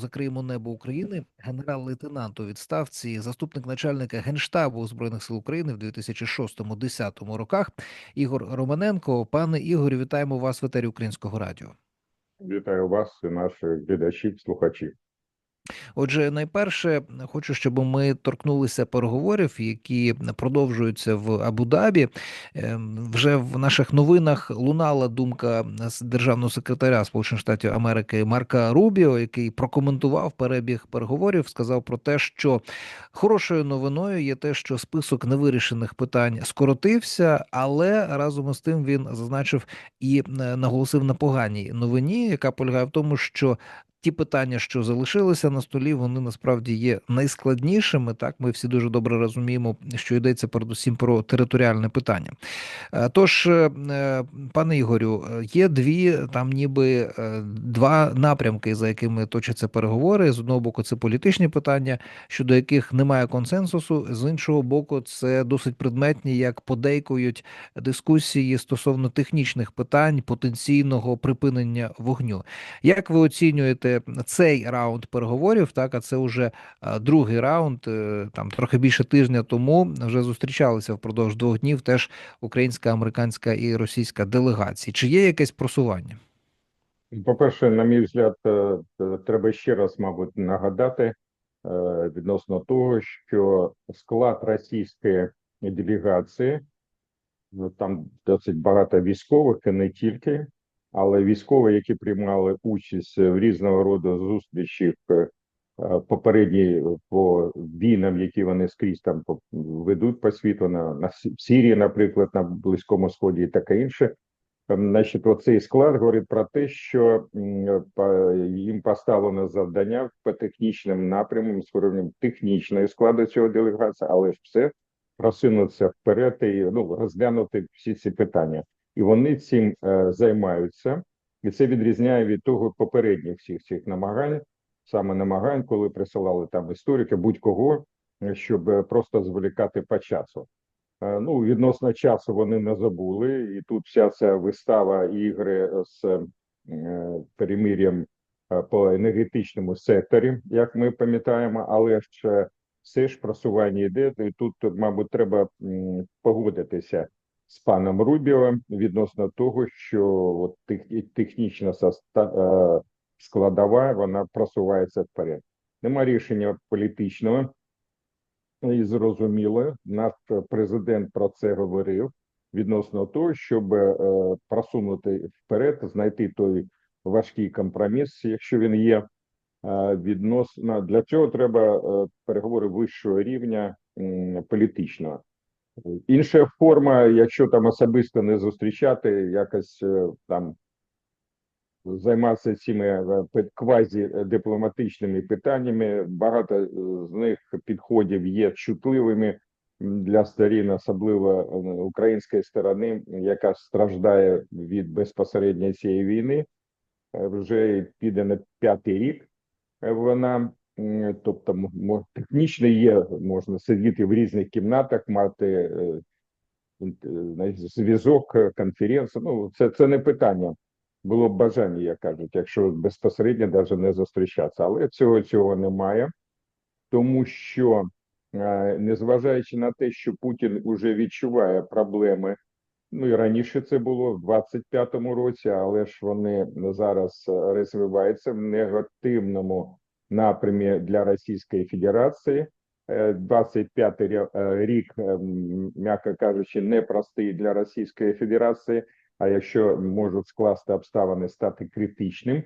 закриємо небо України, генерал-лейтенант у відставці, заступник начальника генштабу збройних сил України в 2006-2010 роках. Ігор Романенко. Пане Ігорю, вітаємо вас в етері Українського радіо. Вітаю вас і наших глядачів, слухачів. Отже, найперше хочу, щоб ми торкнулися переговорів, які продовжуються в Абу-Дабі. Ем, Вже в наших новинах лунала думка з державного секретаря Сполучених Штатів Америки Марка Рубіо, який прокоментував перебіг переговорів, сказав про те, що хорошою новиною є те, що список невирішених питань скоротився, але разом із тим він зазначив і е, наголосив на поганій новині, яка полягає в тому, що ті питання, що залишилися на столі, вони насправді є найскладнішими. Так, ми всі дуже добре розуміємо, що йдеться передусім про територіальне питання. Е, Тож, е, е, пане Ігорю, є дві там, ніби два напрямки, за якими точаться переговори. З одного боку, це політичні питання, щодо яких немає консенсусу. З іншого боку, це досить предметні, як подейкують дискусії стосовно технічних питань потенційного припинення вогню. Як ви оцінюєте цей раунд переговорів? Так, а це вже е, другий раунд. е, Там трохи більше тижня тому вже зустрічалися впродовж двох днів. Теж українська, американська і російська делегації. Чи є якесь просування? По-перше, на мій взгляд, е, треба ще раз, мабуть, нагадати відносно того, що склад російської делегації ну, там досить багато військових і не тільки, але військові, які приймали участь в різного роду зустрічах е, попередні по війнам, які вони скрізь там ведуть по світу на, на Сирії, наприклад, на Близькому Сході і таке інше. Значить, оцей склад говорить про те, що їм поставлено завдання по технічним напрямам, з уровнем технічної складу цього делегації, але ж все просунутися вперед і ну, розглянути всі ці питання. І вони цим е, займаються, і це відрізняє від того попередніх всіх цих намагань, саме намагань, коли присилали там історики, будь-кого, щоб е, просто зволікати по часу. Е, Ну, відносно часу вони не забули, і тут вся ця вистава ігри з перемир'ям по енергетичному секторі, як ми пам'ятаємо, але ж е, все ж просування йде. І тут, мабуть, треба погодитися з паном Рубіо відносно того, що от тех, технічна е, складова вона просувається вперед. Нема рішення політичного. І зрозуміло, наш президент про це говорив відносно того, щоб е, просунути вперед, знайти той важкий компроміс, якщо він є. Е, відносно для цього треба переговори вищого рівня політичного. Інша форма, якщо там особисто не зустрічати, якось е, там займатися цими е, квазі-дипломатичними питаннями. Багато е, з них підходів є чутливими для сторін, особливо е, української сторони, яка страждає від безпосередньо цієї війни. Е, Вже піде на п'ятий рік. е, Вона, тобто, м- мо- технічно є, можна сидіти в різних кімнатах, мати е, е, зв'язок, е, конференцію. Ну, це, це не питання було б бажання, як кажуть, якщо безпосередньо навіть не зустрічатися. Але цього цього немає, тому що е, незважаючи на те, що Путін уже відчуває проблеми. Ну і раніше це було в 25-му році, але ж вони зараз е, розвиваються в негативному напрямі для Російської Федерації. Е, 25-й е, рік, е, м'яко кажучи, непростий для Російської Федерації а якщо можуть скласти обставини стати критичним.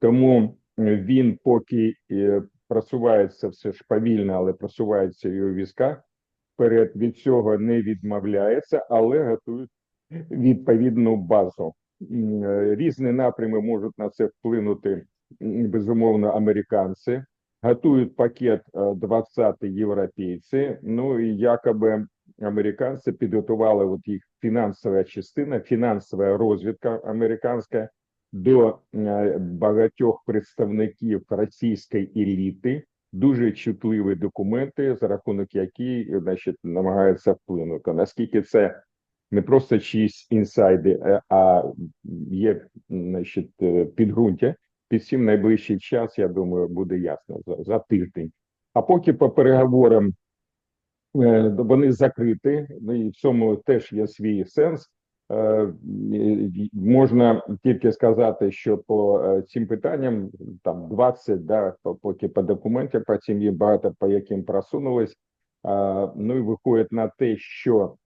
Тому він поки просувається все ж повільно, але просувається його війська. Вперед від цього не відмовляється, але готують відповідну базу. Е, Різні напрями можуть на це вплинути безумовно американці. Готують пакет е, 20 європейці. Ну і якоби американці підготували от їх фінансова частина, фінансова розвідка американська до е, багатьох представників російської еліти. Дуже чутливі документи, за рахунок яких, значить, намагаються вплинути. Наскільки це не просто чиїсь інсайди, е, а є значить, е, підґрунтя підсім найближчий час, я думаю, буде ясно за, за тиждень. А поки по переговорам е, вони закриті, ну і в цьому теж є свій сенс. Е, Можна тільки сказати, що по е, цим питанням там 20, да, по- поки по документам по цим є багато по яким просунулись. Ну і виходить на те, що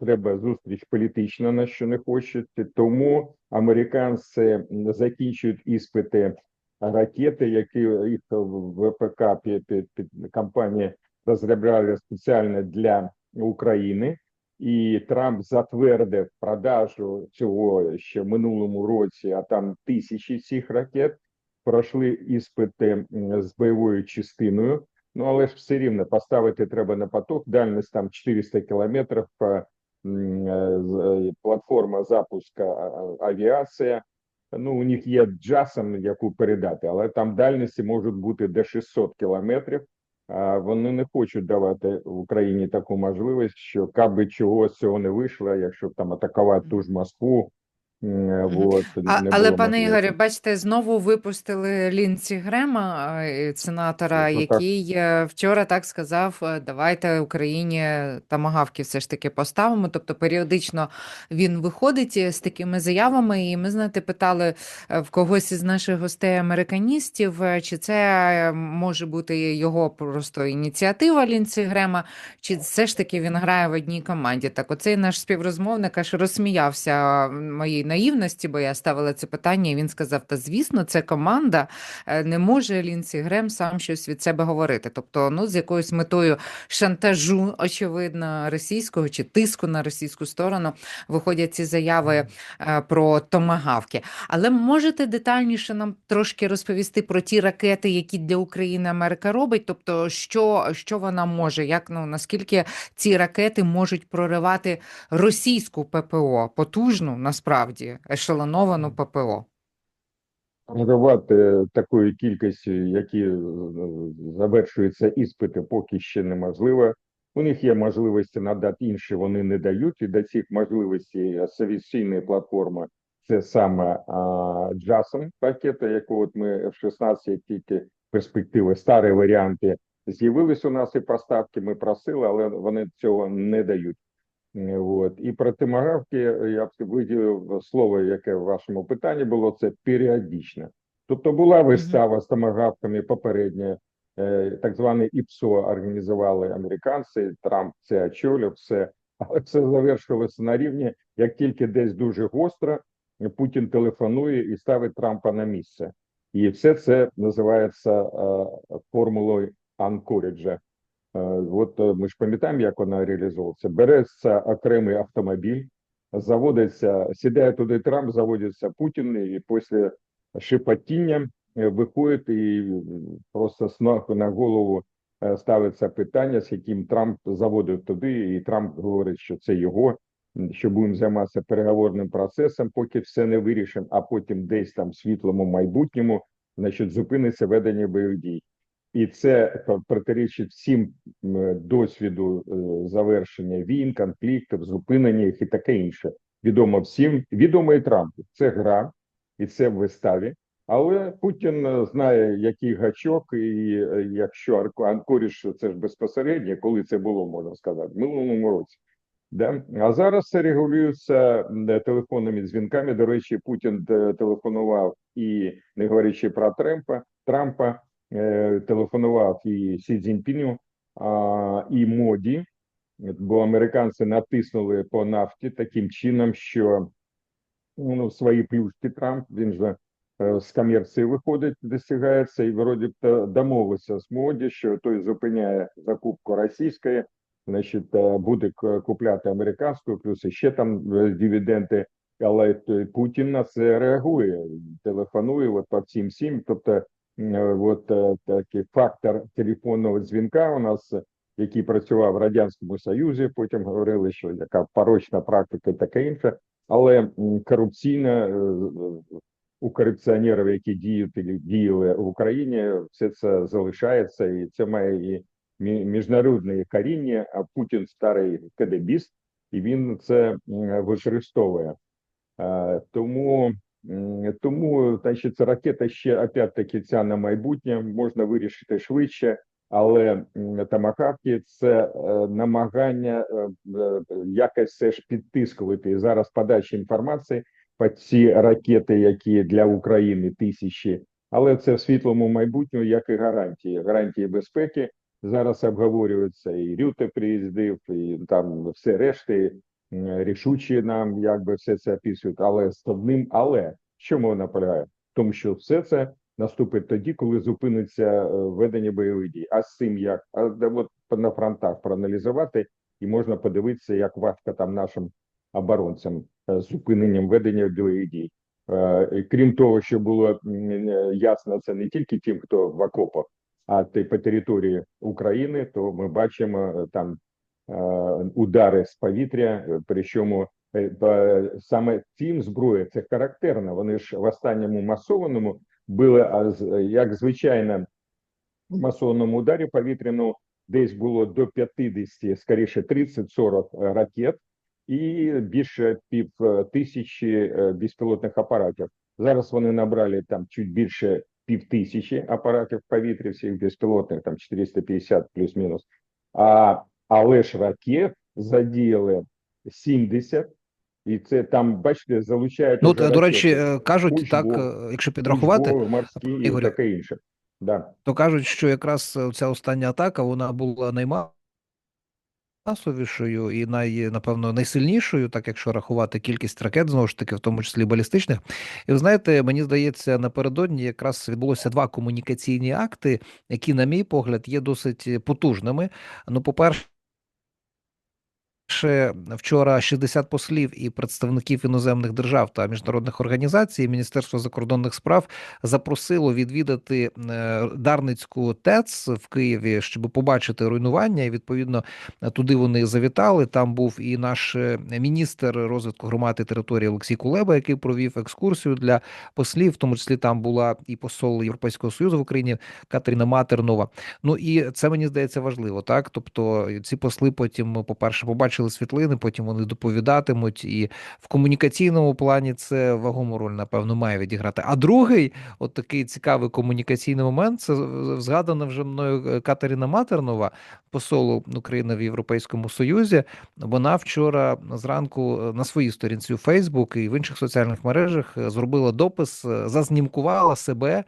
треба зустріч політична, на що не хочуть, тому американці закінчують іспити ракети, які їх ВПК під, під, під компанії розробляли спеціально для України. І Трамп затвердив продажу цього ще в минулому році, а там тисячі цих ракет пройшли іспити з бойовою частиною. Ну але ж все рівно поставити треба на поток. Дальність там 400 кілометрів. е, е, е, Платформа запуска авіація. Ну, у них є джасом, яку передати, але там дальності можуть бути до 600 кілометрів. А вони не хочуть давати в Україні таку можливість, що каби чого з цього не вийшло, якщо там атакувати ту ж Москву. Вот, А, не але, було пане можливості. Ігорі, бачите, знову випустили Лінці Грема, е, сенатора, Ну, так. який е, вчора так сказав: е, давайте Україні тамагавки все ж таки поставимо. Тобто періодично він виходить е, з такими заявами, і ми, знаєте, питали е, в когось із наших гостей американістів, е, чи це е, може бути його просто ініціатива Лінці Грема, чи все ж таки він грає в одній команді? Так, оцей наш співрозмовник аж розсміявся моїй наївності, бо я ставила це питання, і він сказав: Та звісно, це команда, е, не може Лінсі Грем сам щось від себе говорити. Тобто, ну з якоюсь метою шантажу, очевидно, російського чи тиску на російську сторону виходять ці заяви е, про томагавки. Але можете детальніше нам трошки розповісти про ті ракети, які для України Америка робить? Тобто, що, що вона може, як ну наскільки ці ракети можуть проривати російську ППО, потужну насправді ешелоновану ППО? Рахувати такою кількістю, які е, завершуються іспити, поки ще неможливо. У них є можливості надати інші, вони не дають. І до цих можливостей авіаційної платформи це саме Джасом пакета, яку от ми F-16, тільки перспективи, старі варіанти з'явились у нас і поставки. Ми просили, але вони цього не дають. Е, От. І про тимогавки я б виділив слово, яке в вашому питанні було, це періодично. Тобто була вистава з томагавками попередня, е, так званий ІПСО організували американці, Трамп це очолював, все, але це завершилося на рівні, як тільки десь дуже гостро, Путін телефонує і ставить Трампа на місце. І все це називається е, формулою анкоріджа. Е, От е, ми ж пам'ятаємо, як вона реалізовується. Береться окремий автомобіль, заводиться, сідає туди Трамп, заводиться Путін, і після шепотіння е, виходить і просто на голову ставиться питання, з яким Трамп заводив туди, і Трамп говорить, що це його, що будемо займатися переговорним процесом, поки все не вирішимо, а потім десь там в світлому майбутньому, значить, зупиниться ведення бойових дій. І це протирічить всім досвіду е, завершення війн, конфліктів, зупинення їх і таке інше. Відомо всім, відомо і Трампу. Це гра, і це в виставі. Але Путін знає, який гачок, і е, якщо Анкоріш, це ж безпосередньо, коли це було, можна сказати, в минулому році. Да? А зараз це регулюється телефонними дзвінками. До речі, Путін е, телефонував і не говорячи про Трампа, Трампа телефонував і Сі Цзіньпіню, а, і моді, бо американці натиснули по нафті таким чином, що ну, свої плюшки Трамп він же е, з комерції виходить, досягається, і вроді б то домовився з моді, що той зупиняє закупку російської, значить, е, буде купляти американську, плюс ще там е, дивіденди. Але Путін на це реагує, телефонує от по всім всім. Тобто, е, от е, такий фактор телефонного дзвінка у нас, е, який працював в радянському союзі. Потім говорили, що яка порочна практика таке інше. Але корупційна е, у корупціонерів, які діють діяли в Україні, все це залишається, і це має і мі- міжнародне коріння. А Путін старий КДБіст, і він це використовує. Е, Тому Тому, значить, ракета ще опять-таки ця на майбутнє можна вирішити швидше, але тамагавки це е, намагання е, е, якось все ж підтискувати. Зараз подача інформації по ці ракети, які для України тисячі, але це в світлому майбутньому, як і гарантії. Гарантії безпеки зараз обговорюються. І Рюте приїздив, і там все решти рішучі нам якби все це описують, але одним але що мова наполягає? Тому, що все це наступить тоді, коли зупиниться е, ведення бойових дій. А з цим як а от на фронтах проаналізувати, і можна подивитися, як важко там нашим оборонцям е, зупиненням ведення бойових дій. Е, Крім того, що було ясно, це не тільки тим, хто в окопах, а ти по території України, то ми бачимо там удари з повітря, е, причому е, саме цим зброя це характерно. Вони ж в останньому масованому з- як звичайно в масованому ударі повітряному десь було до 50, скоріше 30-40 ракет і більше пів е, тисячі е, безпілотних апаратів. Зараз вони набрали там чуть більше пів тисячі апаратів в повітрі, всіх безпілотних, там 450 плюс-мінус. А, але ж ракет задіяли 70, і це там, бачите, залучають. Ну, до речі, е, кажуть Учбу, так, е, якщо підрахувати, Учбові, морські і Ігорю. таке інше. Да. то кажуть, що якраз ця остання атака вона була наймасовішою і най, напевно, найсильнішою, так якщо рахувати кількість ракет, знову ж таки, в тому числі балістичних. І ви знаєте, мені здається, напередодні якраз відбулося два комунікаційні акти, які, на мій погляд, є досить потужними. Ну, по-перше, Ще вчора 60 послів і представників іноземних держав та міжнародних організацій Міністерство закордонних справ запросило відвідати е, Дарницьку ТЕЦ в Києві, щоб побачити руйнування. І відповідно туди вони завітали. Там був і наш е, міністр розвитку громади території Олексій Кулеба, який провів екскурсію для послів. В тому числі там була і посол Європейського союзу в Україні Катерина Матернова. Ну і це мені здається важливо, так тобто ці посли потім, по-перше, побачили світлини, потім вони доповідатимуть, і в комунікаційному плані це вагому роль, напевно, має відіграти. А другий, от такий цікавий комунікаційний момент, це згадана вже мною е, Катерина Матернова, посол України в Європейському Союзі. Вона вчора зранку е, на своїй сторінці у Фейсбук і в інших соціальних мережах е, зробила допис, зазнімкувала себе,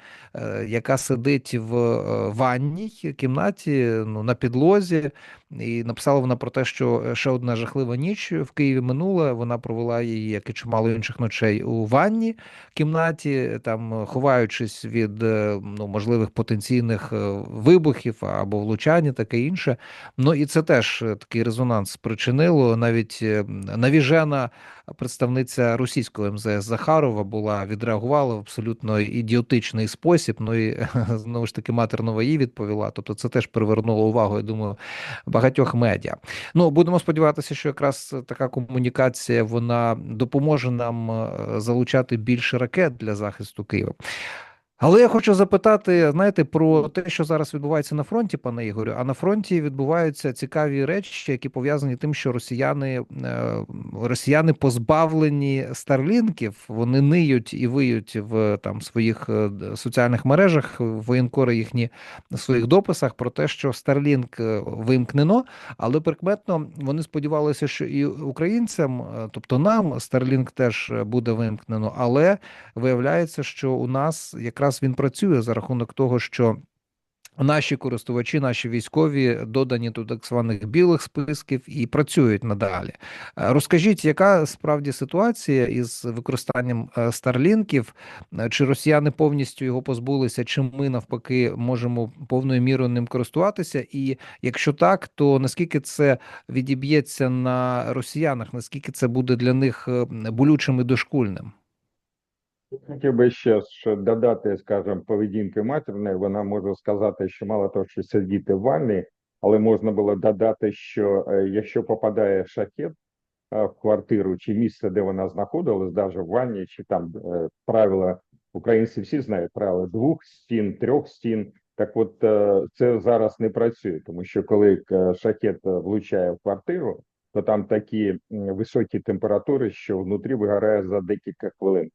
яка сидить в ванній кімнаті, ну на підлозі, і написала вона про те, що ще одна жахлива ніч в Києві минула. Вона провела її, як і чимало інших ночей, у ванні кімнаті, там ховаючись від е, ну можливих потенційних е, вибухів або влучань, і таке інше. Ну і це теж е, такий резонанс спричинило. Навіть навіжена представниця російського МЗС Захарова була відреагувала в абсолютно ідіотичний спосіб. Ну і знову ж таки Матернова їй відповіла. Тобто, це теж привернуло увагу. Я думаю, багатьох медіа. Ну будемо сподіватися, що якраз така комунікація вона допоможе нам е, залучати більше ракет для захисту Києва. Але я хочу запитати, знаєте, про те, що зараз відбувається на фронті, пане Ігорю. А на фронті відбуваються цікаві речі, які пов'язані тим, що росіяни е, росіяни позбавлені старлінків, вони ниють і виють в там своїх е, соціальних мережах, воєнкори їхні в своїх дописах про те, що Starlink е, вимкнено, але прикметно вони сподівалися, що і українцям, тобто нам, Starlink теж буде вимкнено, але виявляється, що у нас якраз він працює за рахунок того, що Наші користувачі, наші військові додані до так званих білих списків і працюють надалі. Е, Розкажіть, яка справді ситуація із використанням е, старлінків? Е, Чи росіяни повністю його позбулися, чи ми навпаки можемо повною мірою ним користуватися? І якщо так, то наскільки це відіб'ється на росіянах? Наскільки це буде для них е, болючим і дошкульним? Хотів би ще додати, скажімо, поведінки матерної. Вона може сказати, що мало того, що сидіти в ванні, але можна було додати, що е, якщо попадає шахет е, в квартиру чи місце, де вона знаходилась, навіть в ванні, чи там е, правила українці всі знають правила двох стін, трьох стін. Так, от це зараз не працює, тому що коли шахет влучає в квартиру, то там такі високі температури, що внутрі вигорає за декілька хвилин.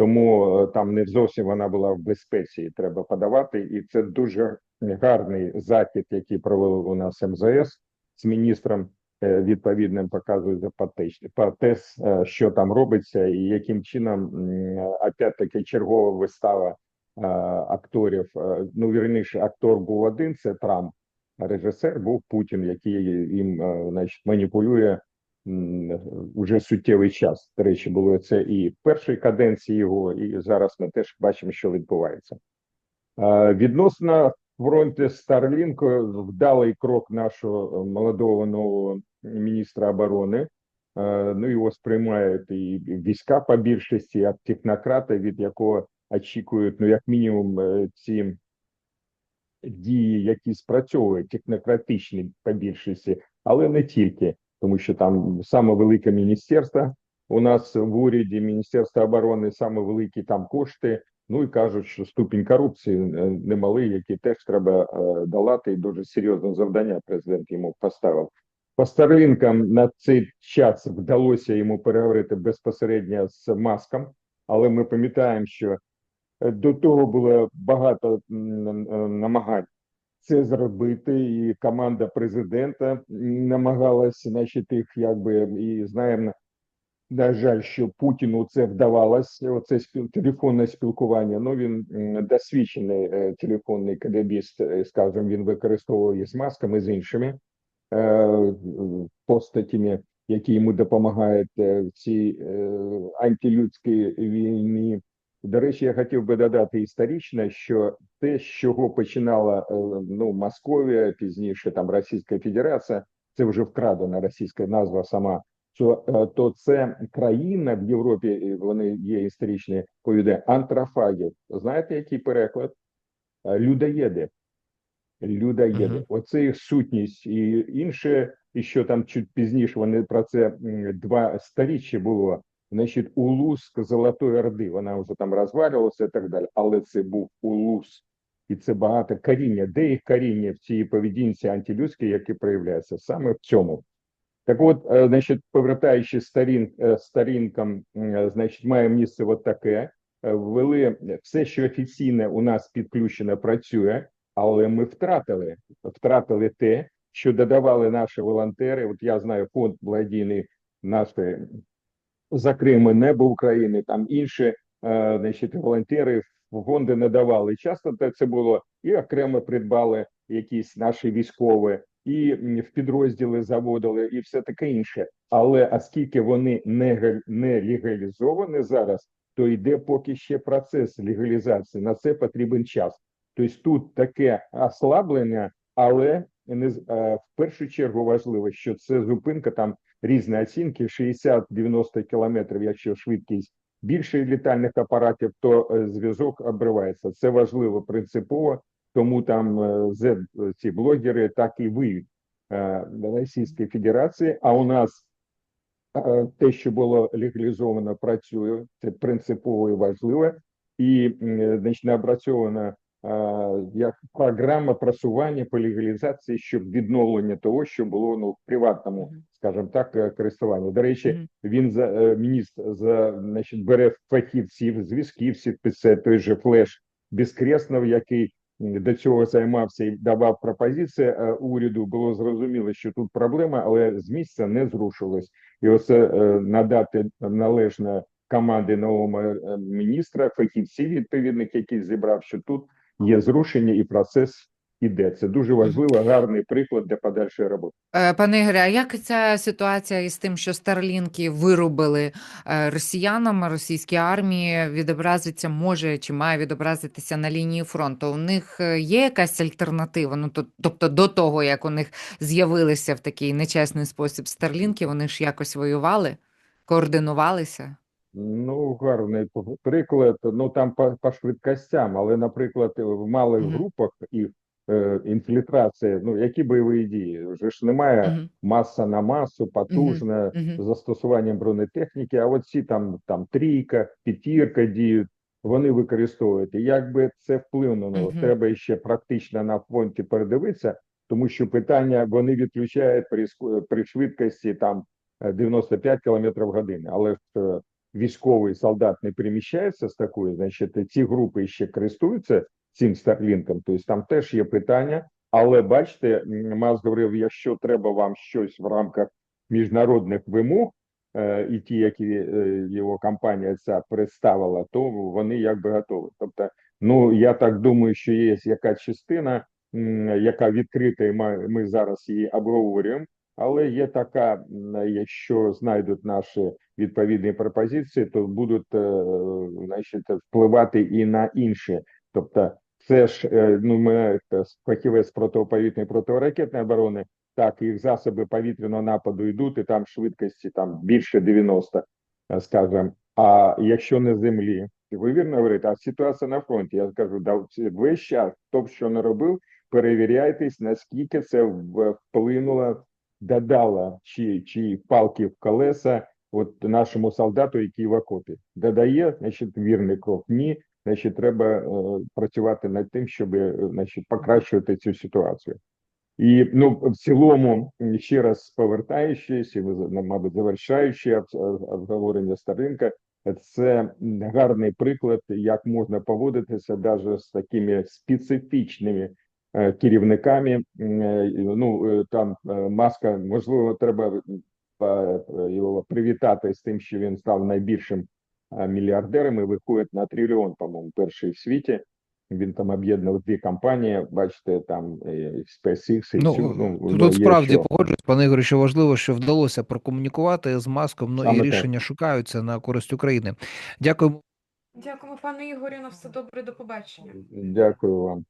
Тому е, там не зовсім вона була в безпеці. і Треба подавати. І це дуже гарний захід, який провели у нас МЗС з міністром е, відповідним показують за патес, е, що там робиться, і яким чином опять-таки чергова вистава акторів. Ну вірніше, актор був один, це Трамп. Режисер був Путін, який їм значить, маніпулює уже суттєвий час. До речі, було це і в каденції його, і зараз ми теж бачимо, що відбувається. Відносно фронту Старлінку, вдалий крок нашого молодого нового міністра оборони. Ну його сприймають і війська по більшості, як технократи, від якого очікують, ну як мінімум, е, ці дії, які спрацьовують технократичні по більшості, але не тільки, тому що там саме велике міністерство у нас в уряді, Міністерство оборони, саме великі там кошти. Ну і кажуть, що ступінь корупції е, немалий, який теж треба е, долати, і дуже серйозне завдання президент йому поставив. По Старлінкам на цей час вдалося йому переговорити безпосередньо з маском, але ми пам'ятаємо, що е, до того було багато намагань це зробити, і команда президента м, намагалась, значить, їх якби і знаємо. На жаль, що Путіну це вдавалося. Оце телефонне спілкування. Ну він досвідчений е, телефонний кадебіст, е, скажімо, він використовує з масками з іншими е, постатями, які йому допомагають е, в цій е, антилюдській війні. До речі, я хотів би додати історично, що те, з чого починала е, ну Московія, пізніше там Російська Федерація, це вже вкрадена російська назва сама. що е, то це країна в Європі, вони є історичні повіде антрофагів. Знаєте, який переклад? Е, Людоєди. Людоєди. Мгм. Оце їх сутність і інше, і що там чуть пізніше вони про це два сторіччя було. Значить, улус Золотої Орди, вона вже там розвалювалася і так далі. Але це був улус, і це багато коріння. Де їх коріння в цій поведінці антилюдській, які проявляються саме в цьому. Так от, е, значить, повертаючи старін, е, старінкам, е, значить, має місце от таке. Ввели все, що офіційне у нас підключено, працює, але ми втратили, втратили те, що додавали наші волонтери. От я знаю фонд благодійний нашої за небо України, там інші е, значить, волонтери в фонди надавали. Часто те- це було і окремо придбали якісь наші військові, і в підрозділи заводили, і все таке інше. Але оскільки вони не, не легалізовані зараз, то йде поки ще процес легалізації. На це потрібен час. Тобто тут таке ослаблення, але не е, в першу чергу важливо, що це зупинка там різні оцінки 60-90 кілометрів, якщо швидкість більше літальних апаратів, то е, зв'язок обривається. Це важливо принципово, тому там е, ці блогери так і виють е, Російської Федерації. А у нас те, що було легалізовано, працює. Це принципово і важливо, і значить, напрацьована е, як програма просування по легалізації, щоб відновлення того, що було ну в приватному, скажімо так, е, користуванні. До речі, він за е, міністр за значить бере фахівців, зв'язківців, це той же флеш Безкреснов, який до цього займався і давав пропозиції е, уряду. Було зрозуміло, що тут проблема, але з місця не зрушилось. І оце надати належне команди нового міністра, фахівців відповідних, які зібрав, що тут є зрушення і процес іде. Це дуже важливо, гарний приклад для подальшої роботи. Е, Пане Ігоря, а як ця ситуація із тим, що старлінки вирубили е, росіянам, російській армії, відобразиться, може чи має відобразитися на лінії фронту? У них е, є якась альтернатива? Ну, то- тобто до того, як у них з'явилися в такий нечесний спосіб старлінки, вони ж якось воювали, координувалися? Ну, гарний приклад. Ну там по, по швидкостям, але, наприклад, в малих Мгм. групах і е, інфільтрація. Ну які бойові дії? Вже ж немає Мгм. маса на масу, потужна Мгм. з застосуванням бронетехніки. А от ці там там трійка, п'ятірка діють. Вони використовують. І як би це вплинуло? Мгм. Треба ще практично на фронті передивитися, тому що питання вони відключають при при швидкості там е, 95 км в годину, але ж е, військовий солдат не переміщається з такою, значить ці групи ще користуються цим старлінком. Тобто там теж є питання. Але бачите, м, Маск говорив, якщо треба вам щось в рамках міжнародних вимог, е, і ті, які е, його компанія ця представила, то вони якби готові. Тобто, ну я так думаю, що є якась частина, яка відкрита, і ми зараз її обговорюємо. Але є така, якщо знайдуть наші відповідні пропозиції, то будуть е, значить, впливати і на інші. Тобто, це ж е, ну ми е, фахівець протиповітряної протиракетної оборони. Так, їх засоби повітряного нападу йдуть, і там швидкості там більше 90, е, скажімо. А якщо не землі, ви вірно говорите, а ситуація на фронті, я кажу, да, весь час, хто б що не робив, перевіряйтесь, наскільки це вплинуло, додало чи, чи палки в колеса от нашому солдату, який в окопі. Додає, значить, вірний крок. Ні, значить, треба е, працювати над тим, щоб е, значить, покращувати цю ситуацію. І ну в цілому, ще раз повертаючись, і мабуть завершаючи обговорення старинка, це гарний приклад, як можна поводитися навіть з такими специфічними керівниками. Е, Ну е, там е, маска, можливо, треба е, його привітати з тим, що він став найбільшим е, мільярдером і виходить на трильйон, по-моєму, перший в світі. Він там об'єднав дві компанії, бачите, там е, SpaceX і Ну, цю, ну, тут ну, справді що. погоджуюсь, пане Ігорю, що важливо, що вдалося прокомунікувати з маском, ну Саме і так. рішення шукаються на користь України. Дякую. Дякуємо, пане Ігорю, на все добре, до побачення. Дякую вам.